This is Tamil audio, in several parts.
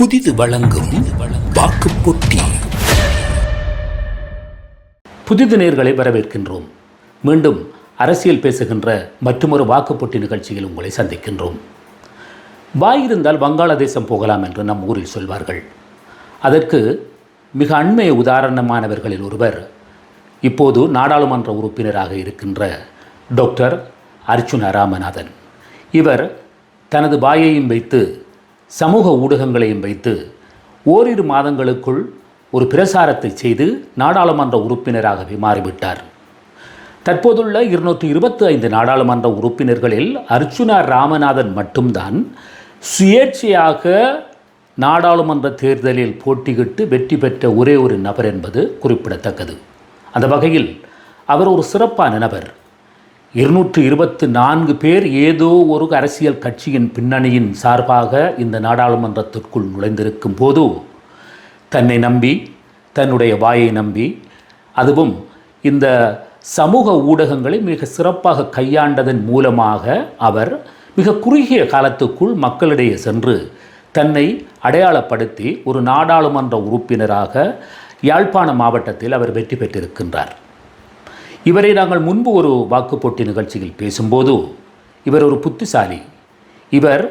புதிது வழங்கும் வாக்கு போட்டி புதிது நேர்களை வரவேற்கின்றோம். மீண்டும் அரசியல் பேசுகின்ற மற்றொரு வாக்குப்போட்டி நிகழ்ச்சியில் உங்களை சந்திக்கின்றோம். வாயிருந்தால் வங்காளதேசம் போகலாம் என்று நம் ஊரில் சொல்வார்கள். அதற்கு மிக அண்மைய உதாரணமானவர்களில் ஒருவர் இப்போது நாடாளுமன்ற உறுப்பினராக இருக்கின்ற டாக்டர் அர்ச்சுனா ராமநாதன். இவர் தனது வாயையும் வைத்து சமூக ஊடகங்களையும் வைத்து ஓரிரு மாதங்களுக்குள் ஒரு பிரசாரத்தை செய்து நாடாளுமன்ற உறுப்பினராகவே மாறிவிட்டார். தற்போதுள்ள இருநூற்றி இருபத்தி ஐந்து நாடாளுமன்ற உறுப்பினர்களில் அர்ச்சுனா ராமநாதன் மட்டும்தான் சுயேட்சையாக நாடாளுமன்ற தேர்தலில் போட்டியிட்டு வெற்றி பெற்ற ஒரே ஒரு நபர் என்பது குறிப்பிடத்தக்கது. அந்த வகையில் அவர் ஒரு சிறப்பான நபர். இருநூற்று இருபத்து நான்கு பேர் ஏதோ ஒரு அரசியல் கட்சியின் பின்னணியின் சார்பாக இந்த நாடாளுமன்றத்திற்குள் நுழைந்திருக்கும் போது தன்னை நம்பி தன்னுடைய வாயை நம்பி அதுவும் இந்த சமூக ஊடகங்களை மிக சிறப்பாக கையாண்டதன் மூலமாக அவர் மிக குறுகிய காலத்துக்குள் மக்களிடையே சென்று தன்னை அடையாளப்படுத்தி ஒரு நாடாளுமன்ற உறுப்பினராக யாழ்ப்பாண மாவட்டத்தில் அவர் வெற்றி பெற்றிருக்கின்றார். இவரை நாங்கள் முன்பு ஒரு வாக்குப்போட்டி நிகழ்ச்சியில் பேசும்போது இவர் ஒரு புத்திசாலி. இவர்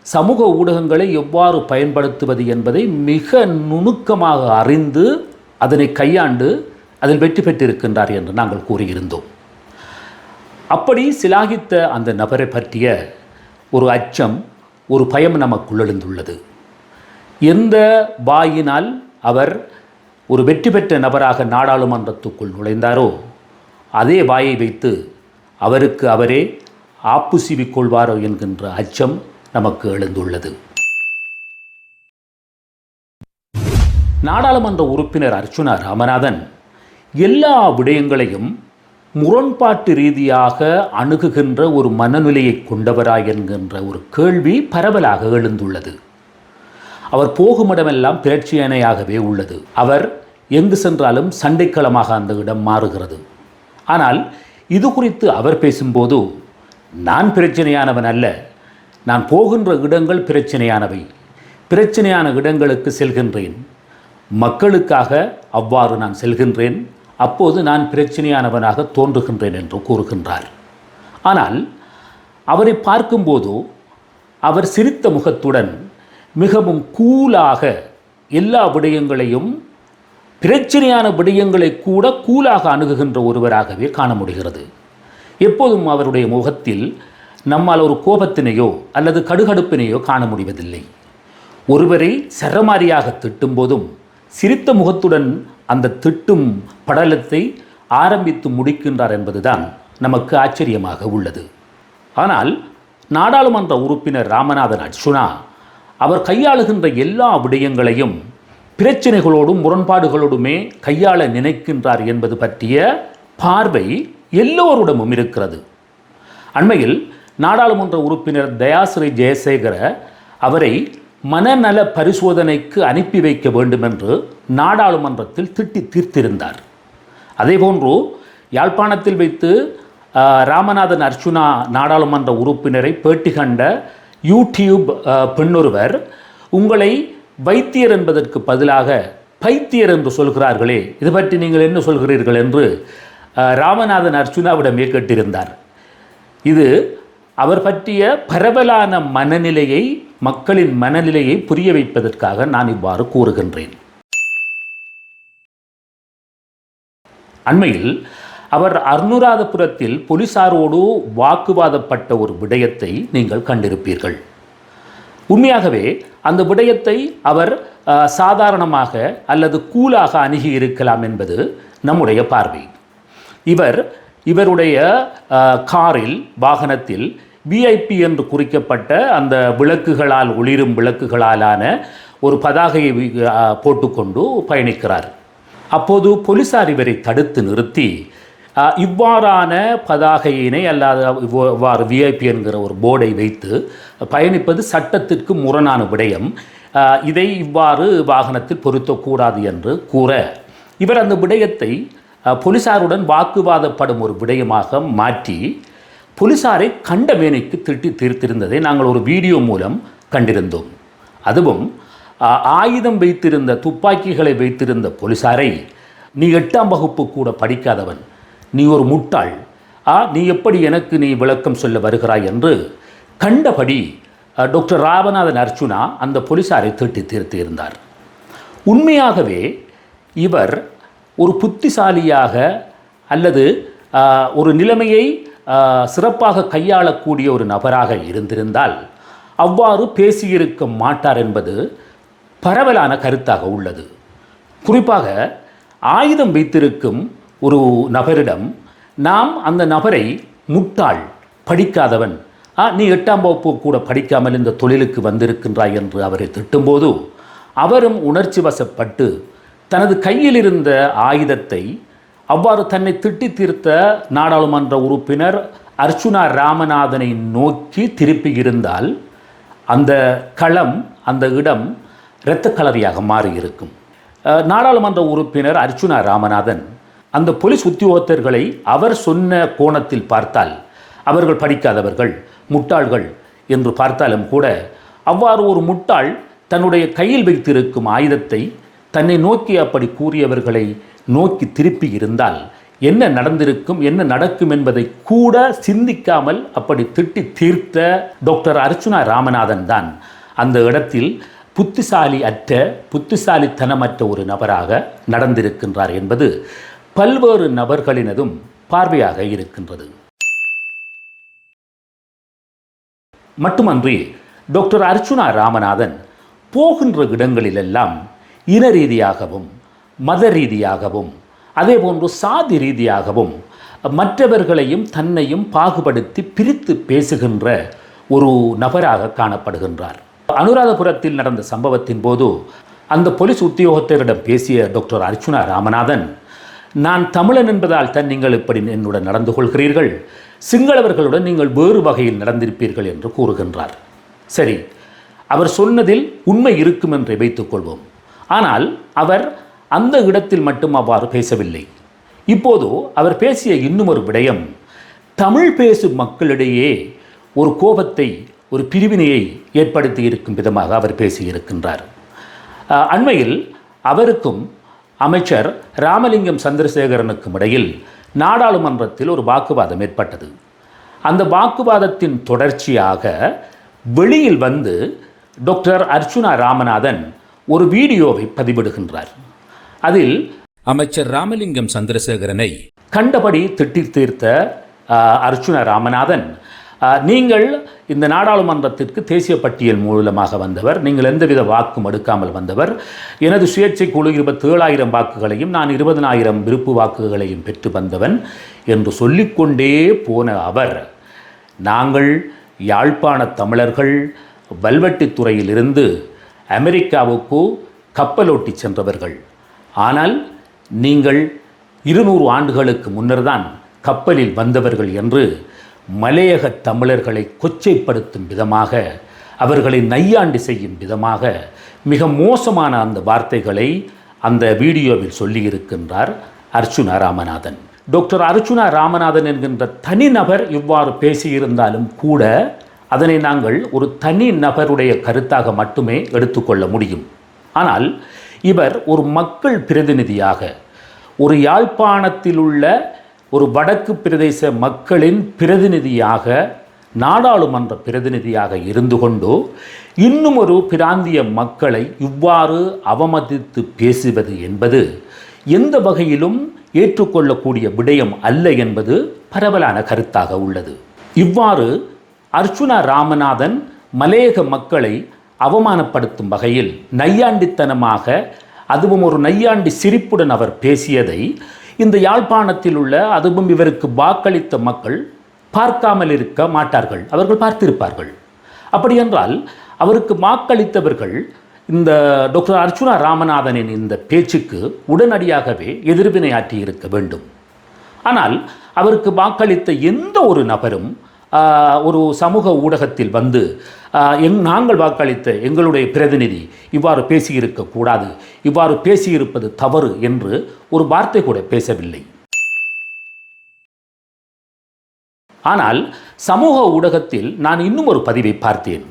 சமூக ஊடகங்களை எவ்வாறு பயன்படுத்துவது என்பதை மிக நுணுக்கமாக அறிந்து அதனை கையாண்டு அதில் வெற்றி பெற்றிருக்கின்றார் என்று நாங்கள் கூறியிருந்தோம். அப்படி சிலாகித்த அந்த நபரை பற்றிய ஒரு அச்சம் ஒரு பயம் நமக்குள் எழுந்துள்ளது. எந்த வாயினால் அவர் ஒரு வெற்றி பெற்ற நபராக நாடாளுமன்றத்துக்குள் நுழைந்தாரோ அதே வாயை வைத்து அவருக்கு அவரே ஆப்பு கொள்வாரோ என்கின்ற அச்சம் நமக்கு எழுந்துள்ளது. நாடாளுமன்ற உறுப்பினர் அர்ச்சுனா ராமநாதன் எல்லா விடயங்களையும் முரண்பாட்டு ரீதியாக அணுகுகின்ற ஒரு மனநிலையை கொண்டவரா என்கின்ற ஒரு கேள்வி பரவலாக எழுந்துள்ளது. அவர் போகுமிடமெல்லாம் பிரட்சியனையாகவே உள்ளது. அவர் எங்கு சென்றாலும் சண்டைக்களமாக அந்த இடம் மாறுகிறது. ஆனால் இது குறித்து அவர் பேசும்போது நான் பிரச்சனையானவன் அல்ல நான் போகின்ற இடங்கள் பிரச்சனையானவை பிரச்சனையான இடங்களுக்கு செல்கின்றேன் மக்களுக்காக அவ்வாறு நான் செல்கின்றேன் அப்போது நான் பிரச்சனையானவனாக தோன்றுகின்றேன் என்று கூறுகின்றார். ஆனால் அவரை பார்க்கும்போது அவர் சிரித்த முகத்துடன் மிகவும் கூலாக எல்லா விடயங்களையும் பிரச்சனையான விடயங்களை கூட கூலாக அணுகுகின்ற ஒருவராகவே காண முடிகிறது. எப்போதும் அவருடைய முகத்தில் நம்மால் ஒரு கோபத்தினையோ அல்லது கடுகடுப்பினையோ காண முடிவதில்லை. ஒருவரை சரமாரியாக திட்டும் போதும் சிரித்த முகத்துடன் அந்த திட்டும் படலத்தை ஆரம்பித்து முடிக்கின்றார் என்பதுதான் நமக்கு ஆச்சரியமாக உள்ளது. ஆனால் நாடாளுமன்ற உறுப்பினர் ராமநாதன் அர்ச்சுனா அவர் கையாளுகின்ற எல்லா விடயங்களையும் பிரச்சனைகளோடும் முரண்பாடுகளோடுமே கையாள நினைக்கின்றார் என்பது பற்றிய பார்வை எல்லோருடமும் இருக்கிறது. அண்மையில் நாடாளுமன்ற உறுப்பினர் தயாசிரி ஜெயசேகர அவரை மனநல பரிசோதனைக்கு அனுப்பி வைக்க வேண்டும் என்று நாடாளுமன்றத்தில் திட்டி தீர்த்திருந்தார். அதேபோன்று யாழ்ப்பாணத்தில் வைத்து ராமநாதன் அர்ச்சுனா நாடாளுமன்ற உறுப்பினரை பேட்டி கண்ட யூடியூப் பெண்ணொருவர் உங்களை வைத்தியர் என்பதற்கு பதிலாக பைத்தியர் என்று சொல்கிறார்களே இது பற்றி நீங்கள் என்ன சொல்கிறீர்கள் என்று ராமநாதன் அர்ச்சுனாவிடமே கேட்டிருந்தார். இது அவர் பற்றிய பரவலான மனநிலையை மக்களின் மனநிலையை புரிய வைப்பதற்காக நான் இவ்வாறு கூறுகின்றேன். அண்மையில் அவர் அருணுராதபுரத்தில் போலீசாரோடு வாக்குவாதப்பட்ட ஒரு விடயத்தை நீங்கள் கண்டிருப்பீர்கள். உண்மையாகவே அந்த விடயத்தை அவர் சாதாரணமாக அல்லது கூலாக அணுகி இருக்கலாம் என்பது நம்முடைய பார்வை. இவர் இவருடைய காரில் வாகனத்தில் விஐபி என்று குறிக்கப்பட்ட அந்த விளக்குகளால் ஒளிரும் விளக்குகளாலான ஒரு பதாகையை போட்டுக்கொண்டு பயணிக்கிறார். அப்போது போலீசார் இவரை தடுத்து நிறுத்தி இவ்வாறான பதாகையினை அல்லாத இவ்வாறு விஐபி என்கிற ஒரு போர்டை வைத்து பயணிப்பது சட்டத்திற்கு முரணான விடயம். இதை இவ்வாறு வாகனத்தில் பொருத்தக்கூடாது என்று கூற இவர் அந்த விடயத்தை போலீசாருடன் வாக்குவாதப்படும் ஒரு விடயமாக மாற்றி போலீசாரை கண்ட மேனிக்கு திட்டி தீர்த்திருந்ததை நாங்கள் ஒரு வீடியோ மூலம் கண்டிருந்தோம். அதுவும் ஆயுதம் வைத்திருந்த துப்பாக்கிகளை வைத்திருந்த போலீசாரை நீ எட்டாம் வகுப்பு கூட படிக்காதவன் நீ ஒரு முட்டாள். ஆ நீ எப்படி எனக்கு நீ விளக்கம் சொல்ல வருகிறாய் என்று கண்டபடி டாக்டர் ராமநாதன் அர்ச்சுனா அந்த போலீசாரை திட்டி தீர்த்து இருந்தார். உண்மையாகவே இவர் ஒரு புத்திசாலியாக அல்லது ஒரு நிலைமையை சிறப்பாக கையாளக்கூடிய ஒரு நபராக இருந்திருந்தால் அவ்வாறு பேசியிருக்க மாட்டார் என்பது பரவலான கருத்தாக உள்ளது. குறிப்பாக ஆயுதம் வைத்திருக்கும் ஒரு நபரிடம் நாம் அந்த நபரை முட்டாள் படிக்காதவன். ஆ நீ எட்டாம் வகுப்பு கூட படிக்காமல் இந்த தொழிலுக்கு வந்திருக்கின்றாய் என்று அவரை திட்டும்போது அவரும் உணர்ச்சி வசப்பட்டு தனது கையில் இருந்த ஆயுதத்தை அவ்வாறு தன்னை திட்டி தீர்த்த நாடாளுமன்ற உறுப்பினர் அர்ச்சுனா ராமநாதனை நோக்கி திருப்பி இருந்தால் அந்த களம் அந்த இடம் இரத்த கலரியாக மாறியிருக்கும். நாடாளுமன்ற உறுப்பினர் அர்ச்சுனா ராமநாதன் அந்த போலீஸ் உத்தியோகத்தர்களை அவர் சொன்ன கோணத்தில் பார்த்தால் அவர்கள் படிக்காதவர்கள் முட்டாள்கள் என்று பார்த்தாலும் கூட அவ்வாறு ஒரு முட்டாள் தன்னுடைய கையில் வைத்திருக்கும் ஆயுதத்தை தன்னை நோக்கி அப்படி கூறியவர்களை நோக்கி திருப்பி இருந்தால் என்ன நடந்திருக்கும் என்ன நடக்கும் என்பதை கூட சிந்திக்காமல் அப்படி திட்டி தீர்த்த டாக்டர் அர்ச்சுனா ராமநாதன் தான். அந்த இடத்தில் புத்திசாலி அற்ற புத்திசாலித்தனமற்ற ஒரு நபராக நடந்திருக்கின்றார் என்பது பல்வேறு நபர்களினதும் பார்வையாக இருக்கின்றது. மட்டுமன்றி டாக்டர் அர்ச்சுனா ராமநாதன் போகின்ற இடங்களிலெல்லாம் இன ரீதியாகவும் மத ரீதியாகவும் அதேபோன்று சாதி ரீதியாகவும் மற்றவர்களையும் தன்னையும் பாகுபடுத்தி பிரித்து பேசுகின்ற ஒரு நபராக காணப்படுகின்றார். அனுராதபுரத்தில் நடந்த சம்பவத்தின் போது அந்த போலீஸ் உத்தியோகத்தரிடம் பேசிய டாக்டர் அர்ச்சுனா ராமநாதன் நான் தமிழன் என்பதால் தான் நீங்கள் இப்படி என்னுடன் நடந்து கொள்கிறீர்கள். சிங்களவர்களுடன் நீங்கள் வேறு வகையில் நடந்திருப்பீர்கள் என்று கூறுகின்றார். சரி அவர் சொன்னதில் உண்மை இருக்கும் என்று வைத்துக்கொள்வோம் ஆனால் அவர் அந்த இடத்தில் மட்டும் அவ்வாறு பேசவில்லை. இப்போது அவர் பேசிய இன்னும் ஒரு விடயம் தமிழ் பேசும் மக்களிடையே ஒரு கோபத்தை ஒரு பிரிவினையை ஏற்படுத்தி இருக்கும் விதமாக அவர் பேசியிருக்கின்றார். அண்மையில் அவருக்கும் அமைச்சர் ராமலிங்கம் சந்திரசேகரனுக்கும் இடையில் நாடாளுமன்றத்தில் ஒரு வாக்குவாதம் ஏற்பட்டது. அந்த வாக்குவாதத்தின் தொடர்ச்சியாக வெளியில் வந்து டாக்டர் அர்ச்சுனா ராமநாதன் ஒரு வீடியோவை பதிவிடுகின்றார். அதில் அமைச்சர் ராமலிங்கம் சந்திரசேகரனை கண்டபடி திட்டி தீர்த்த அர்ச்சுனா ராமநாதன் நீங்கள் இந்த நாடாளுமன்றத்திற்கு தேசிய பட்டியல் மூலமாக வந்தவர் நீங்கள் எந்தவித வாக்கும் எடுக்காமல் வந்தவர். எனது சுயேட்சை குழு இருபத்தேழாயிரம் வாக்குகளையும் நான் இருபதனாயிரம் விருப்பு வாக்குகளையும் பெற்று வந்தவன் என்று சொல்லிக்கொண்டே போன அவர் நாங்கள் யாழ்ப்பாண தமிழர்கள் வல்வெட்டித்துறையிலிருந்து அமெரிக்காவுக்கு கப்பலோட்டி சென்றவர்கள். ஆனால் நீங்கள் இருநூறு ஆண்டுகளுக்கு முன்னர்தான் கப்பலில் வந்தவர்கள் என்று மலையக தமிழர்களை கொச்சைப்படுத்தும் விதமாக அவர்களை நையாண்டி செய்யும் விதமாக மிக மோசமான அந்த வார்த்தைகளை அந்த வீடியோவில் சொல்லியிருக்கின்றார் அர்ச்சுனா ராமநாதன் டாக்டர் அர்ச்சுனா ராமநாதன் என்கின்ற தனிநபர் இவ்வாறு பேசியிருந்தாலும் கூட அதனை நாங்கள் ஒரு தனி நபருடைய கருத்தாக மட்டுமே எடுத்துக்கொள்ள முடியும். ஆனால் இவர் ஒரு மக்கள் பிரதிநிதியாக ஒரு யாழ்ப்பாணத்தில் உள்ள ஒரு வடக்கு பிரதேச மக்களின் பிரதிநிதியாக நாடாளுமன்ற பிரதிநிதியாக இருந்து கொண்டு இன்னும் ஒரு பிராந்திய மக்களை இவ்வாறு அவமதித்து பேசுவது என்பது எந்த வகையிலும் ஏற்றுக்கொள்ளக்கூடிய விடயம் அல்ல என்பது பரவலான கருத்தாக உள்ளது. இவ்வாறு அர்ச்சுனா ராமநாதன் மலையக மக்களை அவமானப்படுத்தும் வகையில் நையாண்டித்தனமாக அதுவும் ஒரு நையாண்டி சிரிப்புடன் அவர் பேசியதை இந்த யாழ்ப்பாணத்தில் உள்ள அதுவும் இவருக்கு வாக்களித்த மக்கள் பார்க்காமல் இருக்க மாட்டார்கள். அவர்கள் பார்த்திருப்பார்கள். அப்படியென்றால் அவருக்கு வாக்களித்தவர்கள் இந்த டாக்டர் அர்ச்சுனா ராமநாதனின் இந்த பேச்சுக்கு உடனடியாகவே எதிர்வினையாற்றி இருக்க வேண்டும். ஆனால் அவருக்கு வாக்களித்த எந்த ஒரு நபரும் ஒரு சமூக ஊடகத்தில் வந்து எங் நாங்கள் வாக்களித்த எங்களுடைய பிரதிநிதி இவ்வாறு பேசியிருக்கக்கூடாது இவ்வாறு பேசியிருப்பது தவறு என்று ஒரு வார்த்தை கூட பேசவில்லை. ஆனால் சமூக ஊடகத்தில் நான் இன்னும் ஒரு பதிவை பார்த்தேன்.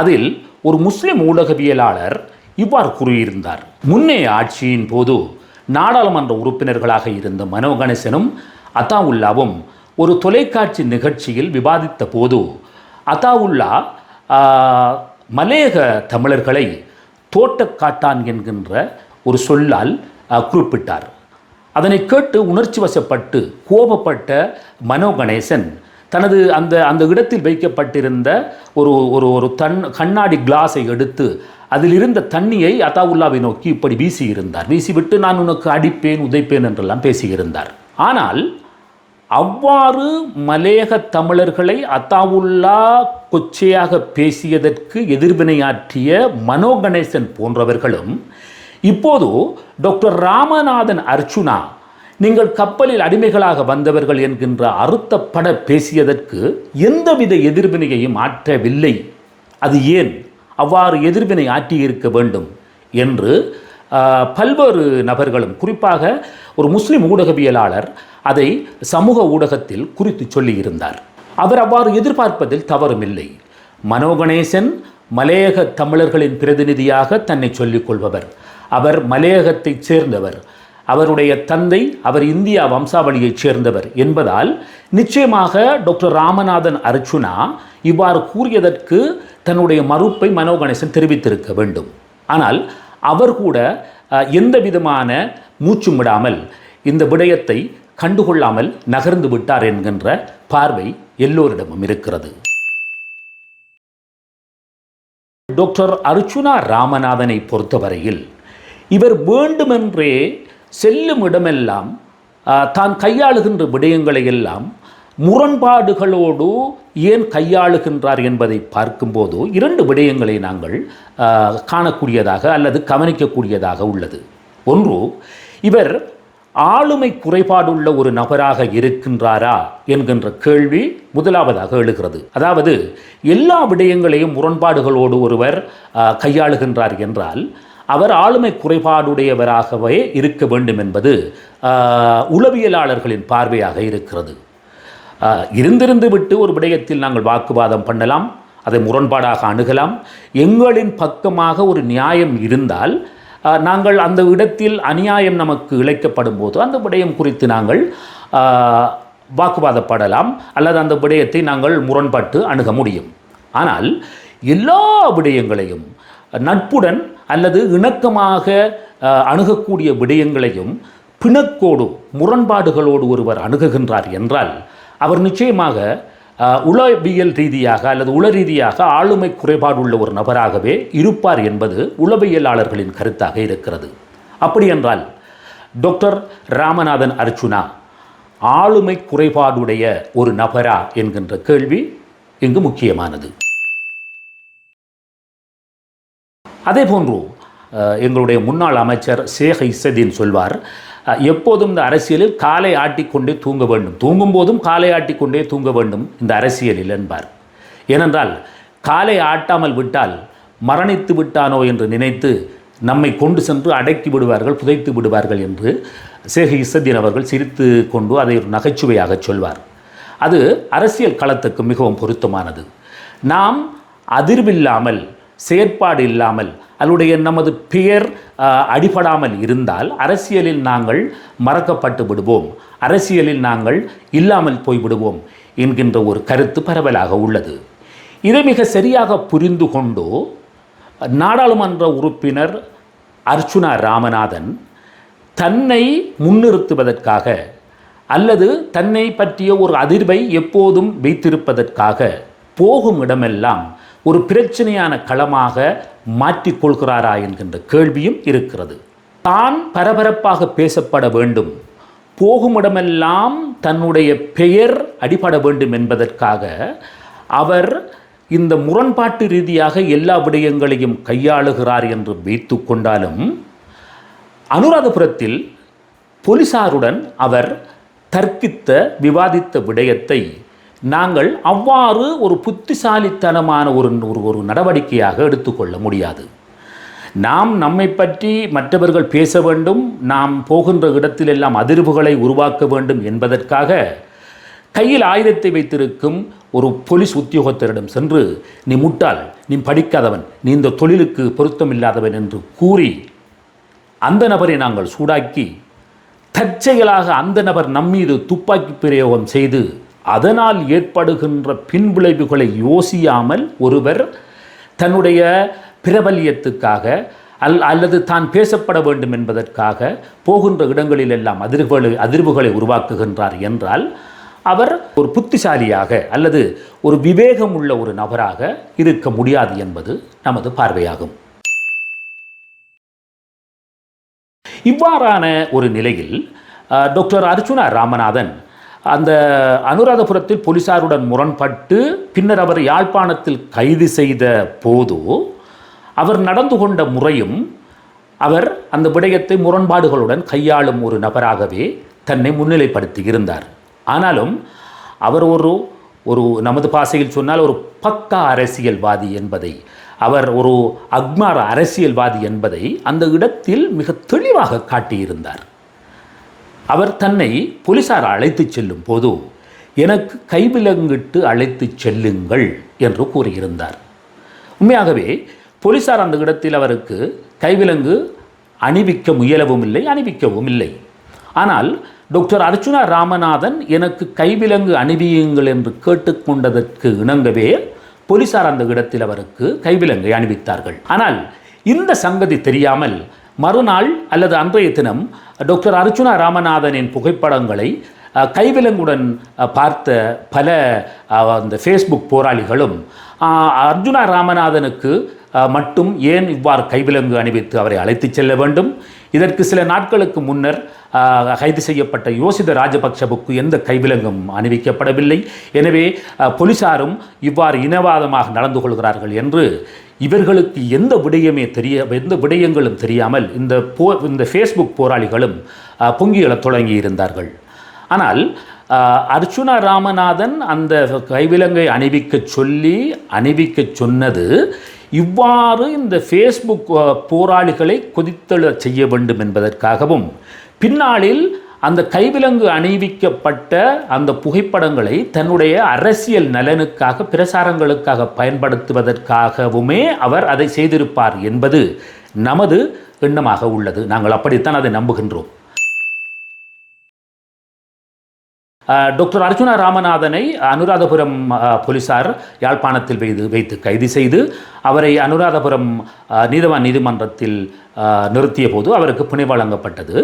அதில் ஒரு முஸ்லிம் ஊடகவியலாளர் இவ்வாறு கூறியிருந்தார். முன்னே ஆட்சியின் போது நாடாளுமன்ற உறுப்பினர்களாக இருந்த மனோ கணேசனும் அத்தாவுல்லாவும் ஒரு தொலைக்காட்சி நிகழ்ச்சியில் விவாதித்த போது அதாவுல்லா மலேக தமிழர்களை தோட்டக்காட்டான் என்கின்ற ஒரு சொல்லால் குறிப்பிட்டார். அதனை கேட்டு உணர்ச்சி வசப்பட்டு கோபப்பட்ட மனோ கணேசன் தனது அந்த அந்த இடத்தில் வைக்கப்பட்டிருந்த ஒரு ஒரு ஒரு தன் கண்ணாடி கிளாஸை எடுத்து அதில் இருந்த தண்ணியை அத்தாவுல்லாவை நோக்கி இப்படி வீசியிருந்தார். வீசிவிட்டு நான் உனக்கு அடிப்பேன் உதைப்பேன் என்றெல்லாம் பேசியிருந்தார். ஆனால் அவ்வாறு மலேக தமிழர்களை அத்தாவுல்லா கொச்சையாக பேசியதற்கு எதிர்வினையாற்றிய மனோ கணேசன் போன்றவர்களும் இப்போது டாக்டர் ராமநாதன் அர்ச்சுனா நீங்கள் கப்பலில் அடிமைகளாக வந்தவர்கள் என்கின்ற அறுத்தப்பட பேசியதற்கு எந்தவித எதிர்வினையையும் ஆற்றவில்லை. அது ஏன்? அவ்வாறு எதிர்வினை ஆற்றியிருக்க வேண்டும் என்று பல்வேறு நபர்களும் குறிப்பாக ஒரு முஸ்லிம் ஊடகவியலாளர் அதை சமூக ஊடகத்தில் குறித்து சொல்லியிருந்தார். அவர் அவ்வாறு எதிர்பார்ப்பதில் தவறுமில்லை. மனோகணேசன் மலையக தமிழர்களின் பிரதிநிதியாக தன்னை சொல்லிக் கொள்பவர். அவர் மலையகத்தைச் சேர்ந்தவர். அவருடைய தந்தை அவர் இந்தியா வம்சாவளியைச் சேர்ந்தவர் என்பதால் நிச்சயமாக டாக்டர் ராமநாதன் அர்ச்சுனா இவ்வாறு கூறியதற்கு தன்னுடைய மறுப்பை மனோகணேசன் தெரிவித்திருக்க வேண்டும். ஆனால் அவர் கூட எந்த விதமான மூச்சும் விடாமல் இந்த விடயத்தை கண்டுகொள்ளாமல் நகர்ந்து விட்டார் என்கின்ற பார்வை எல்லோரிடமும் இருக்கிறது. டாக்டர் அர்ச்சுனா ராமநாதனை பொறுத்தவரையில் இவர் வேண்டுமென்றே செல்லும் இடமெல்லாம் தான் கையாளுகின்ற விடயங்களை எல்லாம் முரண்பாடுகளோடு ஏன் கையாளுகின்றார் என்பதை பார்க்கும்போது இரண்டு விடயங்களை நாங்கள் காணக்கூடியதாக அல்லது கவனிக்கக்கூடியதாக உள்ளது. ஒன்று இவர் ஆளுமை குறைபாடுள்ள ஒரு நபராக இருக்கின்றாரா என்கின்ற கேள்வி முதலாவதாக எழுகிறது. அதாவது எல்லா விடயங்களையும் முரண்பாடுகளோடு ஒருவர் கையாளுகின்றார் என்றால் அவர் ஆளுமை குறைபாடுடையவராகவே இருக்க வேண்டும் என்பது உளவியலாளர்களின் பார்வையாக இருக்கிறது. இருந்திருந்து விட்டு ஒரு விடயத்தில் நாங்கள் வாக்குவாதம் பண்ணலாம் அதை முரண்பாடாக அணுகலாம். எங்களின் பக்கமாக ஒரு நியாயம் இருந்தால் நாங்கள் அந்த இடத்தில் அநியாயம் நமக்கு இழைக்கப்படும் போது அந்த விடயம் குறித்து நாங்கள் வாக்குவாதப்படலாம் அல்லது அந்த விடயத்தை நாங்கள் முரண்பட்டு அணுக முடியும். ஆனால் எல்லா விடயங்களையும் நட்புடன் அல்லது இணக்கமாக அணுகக்கூடிய விடயங்களையும் பிணக்கோடு முரண்பாடுகளோடு ஒருவர் அணுகுகின்றார் என்றால் அவர் நிச்சயமாக உளவியல் ரீதியாக அல்லது உள ரீதியாக ஆளுமை குறைபாடுள்ள ஒரு நபராகவே இருப்பார் என்பது உளவியலாளர்களின் கருத்தாக இருக்கிறது. அப்படி என்றால் டாக்டர் ராமநாதன் அர்ச்சுனா ஆளுமை குறைபாடுடைய ஒரு நபரா என்கின்ற கேள்வி இங்கு முக்கியமானது. அதே போன்று எங்களுடைய முன்னாள் அமைச்சர் ஷேக் இசதீன் சொல்வார் எப்போதும் இந்த அரசியலில் காலை ஆட்டிக்கொண்டே தூங்க வேண்டும். தூங்கும் போதும் காலை ஆட்டிக்கொண்டே தூங்க வேண்டும் இந்த அரசியலில் என்பார். ஏனென்றால் காலை ஆட்டாமல் விட்டால் மரணித்து விட்டானோ என்று நினைத்து நம்மை கொண்டு சென்று அடக்கி விடுவார்கள் புதைத்து விடுவார்கள் என்று சேகி இசத்தின் அவர்கள் சிரித்து கொண்டு அதை ஒரு நகைச்சுவையாக சொல்வார். அது அரசியல் களத்துக்கு மிகவும் பொருத்தமானது. நாம் அதிர்வில்லாமல் செயற்பாடு இல்லாமல் அதனுடைய நமது பெயர் அடிபடாமல் இருந்தால் அரசியலில் நாங்கள் மறக்கப்பட்டு விடுவோம். அரசியலில் நாங்கள் இல்லாமல் போய்விடுவோம் என்கின்ற ஒரு கருத்து பரவலாக உள்ளது. இதை மிக சரியாக புரிந்து கொண்டு நாடாளுமன்ற உறுப்பினர் அர்ச்சுனா ராமநாதன் தன்னை முன்னிறுத்துவதற்காக அல்லது தன்னை பற்றிய ஒரு அதிர்வை எப்போதும் வைத்திருப்பதற்காக போகும் இடமெல்லாம் ஒரு பிரச்சனையான களமாக மாற்றிக்கொள்கிறாரா என்கின்ற கேள்வியும் இருக்கிறது. தான் பரபரப்பாக பேசப்பட வேண்டும். போகுமிடமெல்லாம் தன்னுடைய பெயர் அடிபட வேண்டும் என்பதற்காக அவர் இந்த முரண்பாட்டு ரீதியாக எல்லா விடயங்களையும் கையாளுகிறார் என்று வைத்து கொண்டாலும் அனுராதபுரத்தில் போலீசாருடன் அவர் தர்க்கித்த விவாதித்த விடயத்தை நாங்கள் அவ்வாறு ஒரு புத்திசாலித்தனமான ஒரு ஒரு ஒரு நடவடிக்கையாக எடுத்துக்கொள்ள முடியாது. நாம் நம்மை பற்றி மற்றவர்கள் பேச வேண்டும் நாம் போகின்ற இடத்திலெல்லாம் அதிர்வுகளை உருவாக்க வேண்டும் என்பதற்காக கையில் ஆயுதத்தை வைத்திருக்கும் ஒரு போலீஸ் உத்தியோகத்தரிடம் சென்று நீ முட்டாள் நீ படிக்காதவன் நீ இந்த தொழிலுக்கு பொருத்தமில்லாதவன் என்று கூறி அந்த நபரை நாங்கள் சூடாக்கி தற்செயலாக அந்த நபர் நம்மீது துப்பாக்கி பிரயோகம் செய்து அதனால் ஏற்படுகின்ற பின்விளைவுகளை யோசியாமல் ஒருவர் தன்னுடைய பிரபல்யத்துக்காக அல் அல்லது தான் பேசப்பட வேண்டும் என்பதற்காக போகின்ற இடங்களில் எல்லாம் அதிர்வுகளை அதிர்வுகளை உருவாக்குகின்றார் என்றால் அவர் ஒரு புத்திசாலியாக அல்லது ஒரு விவேகம் உள்ள ஒரு நபராக இருக்க முடியாது என்பது நமது பார்வையாகும். இவ்வாறான ஒரு நிலையில் டாக்டர் அர்ச்சுனா ராமநாதன் அந்த அனுராதபுரத்தில் போலீசாருடன் முரண்பட்டு பின்னர் அவர் யாழ்ப்பாணத்தில் கைது செய்த போது அவர் நடந்து கொண்ட முறையும் அவர் அந்த விடயத்தை முரண்பாடுகளுடன் கையாளும் ஒரு நபராகவே தன்னை முன்னிலைப்படுத்தி இருந்தார். ஆனாலும் அவர் ஒரு ஒரு நமது பாசையில் சொன்னால் ஒரு பக்கா அரசியல்வாதி என்பதை அவர் ஒரு அக்மார அரசியல்வாதி என்பதை அந்த இடத்தில் மிக தெளிவாக காட்டியிருந்தார். அவர் தன்னை போலீசார் அழைத்துச் செல்லும் போது எனக்கு கைவிலங்கிட்டு அழைத்துச் செல்லுங்கள் என்று கூறியிருந்தார். உண்மையாகவே போலீசார் அந்த இடத்தில் அவருக்கு கைவிலங்கு அணிவிக்க முயலவும் இல்லை அணிவிக்கவும் இல்லை. ஆனால் டாக்டர் அர்ச்சுனா ராமநாதன் எனக்கு கைவிலங்கு அணிவியுங்கள் என்று கேட்டுக்கொண்டதற்கு இணங்கவே போலீசார் அந்த இடத்தில் அவருக்கு கைவிலங்கை அணிவித்தார்கள். ஆனால் இந்த சங்கதி தெரியாமல் மறுநாள் அல்லது அன்றைய தினம் டாக்டர் அர்ஜுனா ராமநாதனின் புகைப்படங்களை கைவிலங்குடன் பார்த்த பல அந்த ஃபேஸ்புக் போராளிகளும் அர்ஜுனா ராமநாதனுக்கு மட்டும் ஏன் இவ்வாறு கைவிலங்கு அணிவித்து அவரை அழைத்துச் செல்ல வேண்டும்? இதற்கு சில நாட்களுக்கு முன்னர் கைது செய்யப்பட்ட யோசித ராஜபக்சவுக்கு எந்த கைவிலங்கும் அணிவிக்கப்படவில்லை. எனவே போலீசாரும் இவ்வாறு இனவாதமாக நடந்து கொள்கிறார்கள் என்று இவர்களுக்கு எந்த விடயமே தெரிய எந்த விடயங்களும் தெரியாமல் இந்த போ இந்த ஃபேஸ்புக் போராளிகளும் பொங்கி எழத் தொடங்கி இருந்தார்கள். ஆனால் அர்ச்சுனா ராமநாதன் அந்த கைவிலங்கை அணிவிக்கச் சொல்லி அணிவிக்கச் சொன்னது இவ்வாறு இந்த ஃபேஸ்புக் போராளிகளை கொதித்தெழச் செய்ய வேண்டும் என்பதற்காகவும் பின்னாளில் அந்த கைவிலங்கு அணிவிக்கப்பட்ட அந்த புகைப்படங்களை தன்னுடைய அரசியல் நலனுக்காக பிரசாரங்களுக்காக பயன்படுத்துவதற்காகவுமே அவர் அதை செய்திருப்பார் என்பது நமது எண்ணமாக உள்ளது. நாங்கள் அப்படித்தான் அதை நம்புகின்றோம். டாக்டர் அர்ஜுனா ராமநாதனை அனுராதபுரம் போலீசார் யாழ்ப்பாணத்தில் வைத்து வைத்து கைது செய்து அவரை அனுராதபுரம் நீதவான் நீதிமன்றத்தில் நிறுத்திய போது அவருக்கு பிணை வழங்கப்பட்டது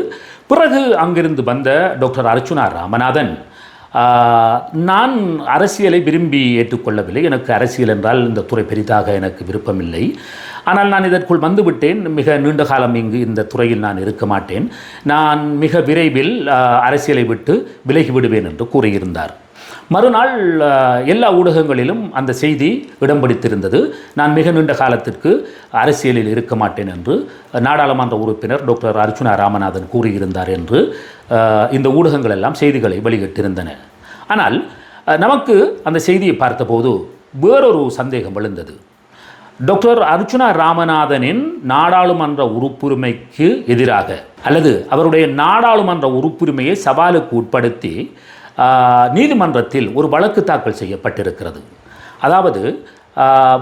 பிறகு அங்கிருந்து வந்த டாக்டர் அர்ஜுனா ராமநாதன் நான் அரசியலை விரும்பி ஏற்றுக்கொள்ளவில்லை. எனக்கு அரசியல் என்றால் இந்த துறை பெரிதாக எனக்கு விருப்பமில்லை. ஆனால் நான் இதற்குள் வந்துவிட்டேன். மிக நீண்ட காலம் இங்கு இந்த துறையில் நான் இருக்க மாட்டேன். நான் மிக விரைவில் அரசியலை விட்டு விலகி விடுவேன் என்று கூறியிருந்தார். மறுநாள் எல்லா ஊடகங்களிலும் அந்த செய்தி இடம் பிடித்திருந்தது. நான் மிக நீண்ட காலத்திற்கு அரசியலில் இருக்க மாட்டேன் என்று நாடாளுமன்ற உறுப்பினர் டாக்டர் அர்ச்சுனா ராமநாதன் கூறியிருந்தார் என்று இந்த ஊடகங்கள் எல்லாம் செய்திகளை வெளியிட்டிருந்தன. ஆனால் நமக்கு அந்த செய்தியை பார்த்தபோது வேறொரு சந்தேகம் எழுந்தது. டாக்டர் அர்ச்சுனா ராமநாதனின் நாடாளுமன்ற உறுப்புரிமைக்கு எதிராக அல்லது அவருடைய நாடாளுமன்ற உறுப்புரிமையை சவாலுக்கு உட்படுத்தி நீதிமன்றத்தில் ஒரு வழக்கு தாக்கல் செய்யப்பட்டிருக்கிறது. அதாவது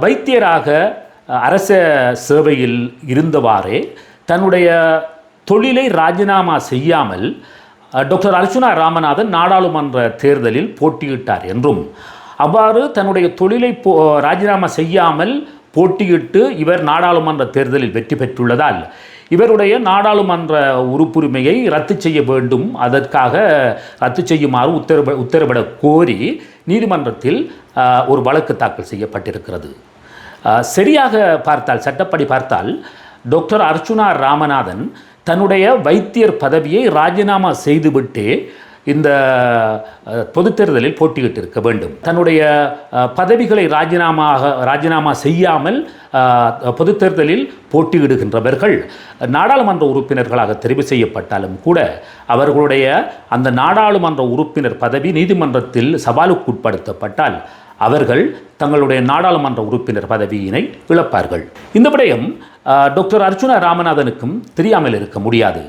வைத்தியராக அரச சேவையில் இருந்தவாறே தன்னுடைய தொழிலை ராஜினாமா செய்யாமல் டாக்டர் அர்ச்சுனா ராமநாதன் நாடாளுமன்ற தேர்தலில் போட்டியிட்டார் என்றும் அவ்வாறு தன்னுடைய தொழிலை போ ராஜினாமா செய்யாமல் போட்டியிட்டு இவர் நாடாளுமன்ற தேர்தலில் வெற்றி பெற்றுள்ளதால் இவருடைய நாடாளுமன்ற உறுப்புரிமையை ரத்து செய்ய வேண்டும். அதற்காக ரத்து செய்யுமாறு உத்தரவு உத்தரவிட கோரி நீதிமன்றத்தில் ஒரு வழக்கு தாக்கல் செய்யப்பட்டிருக்கிறது. சரியாக பார்த்தால் சட்டப்படி பார்த்தால் டாக்டர் அர்ச்சுனா ராமநாதன் தன்னுடைய வைத்தியர் பதவியை ராஜினாமா செய்துவிட்டே இந்த அஹ், பொதுத் தேர்தலில் போட்டியிட்டிருக்க வேண்டும். தன்னுடைய பதவிகளை ராஜினாமாக ராஜினாமா செய்யாமல் அஹ், பொதுத் தேர்தலில் போட்டியிடுகின்றவர்கள் நாடாளுமன்ற உறுப்பினர்களாக தெரிவு செய்யப்பட்டாலும் கூட அவர்களுடைய அந்த நாடாளுமன்ற உறுப்பினர் பதவி நீதிமன்றத்தில் சவாலுக்குட்படுத்தப்பட்டால் அவர்கள் தங்களுடைய நாடாளுமன்ற உறுப்பினர் பதவியினை இழப்பார்கள். இந்த விடயம் டாக்டர் அர்ச்சுனா ராமநாதனுக்கும் தெரியாமல் இருக்க முடியாது.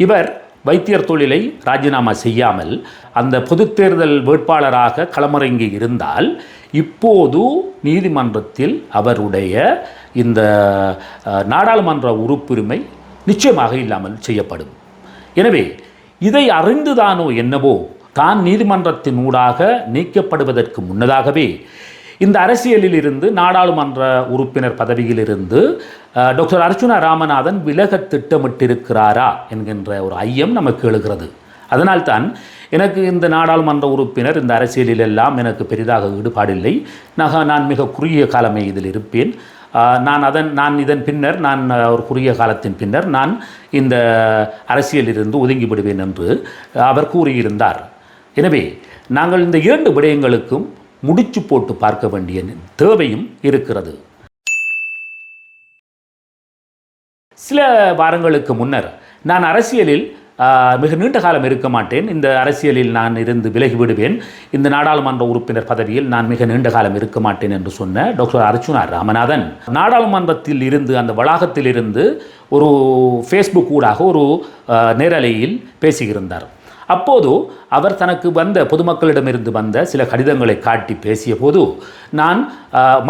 இவர் வைத்தியர் தொழிலை ராஜினாமா செய்யாமல் அந்த பொது தேர்தல் வேட்பாளராக களமிறங்கி இருந்தால் இப்போது நீதிமன்றத்தில் அவருடைய இந்த நாடாளுமன்ற உறுப்புரிமை நிச்சயமாக இல்லாமல் செய்யப்படும். எனவே இதை அறிந்துதானோ என்னவோ தான் நீதிமன்றத்தின் ஊடாக நீக்கப்படுவதற்கு முன்னதாகவே இந்த அரசியலில் இருந்து நாடாளுமன்ற உறுப்பினர் பதவியிலிருந்து டாக்டர் அர்ச்சுனா ராமநாதன் விலக திட்டமிட்டிருக்கிறாரா என்கின்ற ஒரு ஐயம் நமக்கு எழுகிறது. அதனால்தான் எனக்கு இந்த நாடாளுமன்ற உறுப்பினர் இந்த அரசியலில் எல்லாம் எனக்கு பெரிதாக ஈடுபாடில்லை. நக நான் மிக குறுகிய காலமே இதில் இருப்பேன். நான் அதன் நான் இதன் பின்னர் நான் ஒரு குறுகிய காலத்தின் பின்னர் நான் இந்த அரசியலிலிருந்து ஒதுங்கி விடுவேன் என்று அவர் கூறியிருந்தார். எனவே நாங்கள் இந்த இரண்டு விடயங்களுக்கும் முடிச்சு போட்டு பார்க்க வேண்டிய தேவையும் இருக்கிறது. சில வாரங்களுக்கு முன்னர் நான் அரசியலில் மிக நீண்ட காலம் இருக்க மாட்டேன். இந்த அரசியலில் நான் இருந்து விலகி விடுவேன். இந்த நாடாளுமன்ற உறுப்பினர் பதவியில் நான் மிக நீண்ட காலம் இருக்க மாட்டேன் என்று சொன்ன டாக்டர் அர்ச்சுனா ராமநாதன் நாடாளுமன்றத்தில் இருந்து அந்த வளாகத்தில் இருந்து ஒரு ஃபேஸ்புக் ஊடாக ஒரு நேரலையில் பேசியிருந்தார். அப்போது அவர் தனக்கு வந்த பொதுமக்களிடமிருந்து வந்த சில கடிதங்களை காட்டி பேசிய போது நான்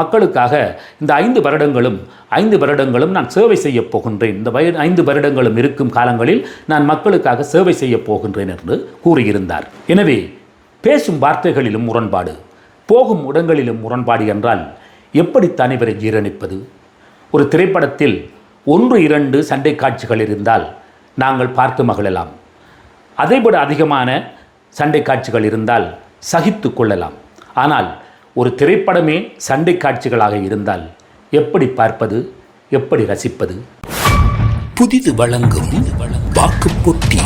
மக்களுக்காக இந்த ஐந்து வருடங்களும் ஐந்து வருடங்களும் நான் சேவை செய்ய போகின்றேன். இந்த வய ஐந்து வருடங்களும் இருக்கும் காலங்களில் நான் மக்களுக்காக சேவை செய்ய போகின்றேன் என்று கூறியிருந்தார். எனவே பேசும் வார்த்தைகளிலும் முரண்பாடு போகும் இடங்களிலும் முரண்பாடு என்றால் எப்படி இவரை ஜீரணிப்பது? ஒரு திரைப்படத்தில் ஒன்று இரண்டு சண்டை காட்சிகள் இருந்தால் நாங்கள் பார்த்து மகிழலாம். அதைவிட அதிகமான சண்டை காட்சிகள் இருந்தால் சகித்து கொள்ளலாம். ஆனால் ஒரு திரைப்படமே சண்டை காட்சிகளாக இருந்தால் எப்படி பார்ப்பது? எப்படி ரசிப்பது? புதிது வழங்கும் வாக்கு போட்டி.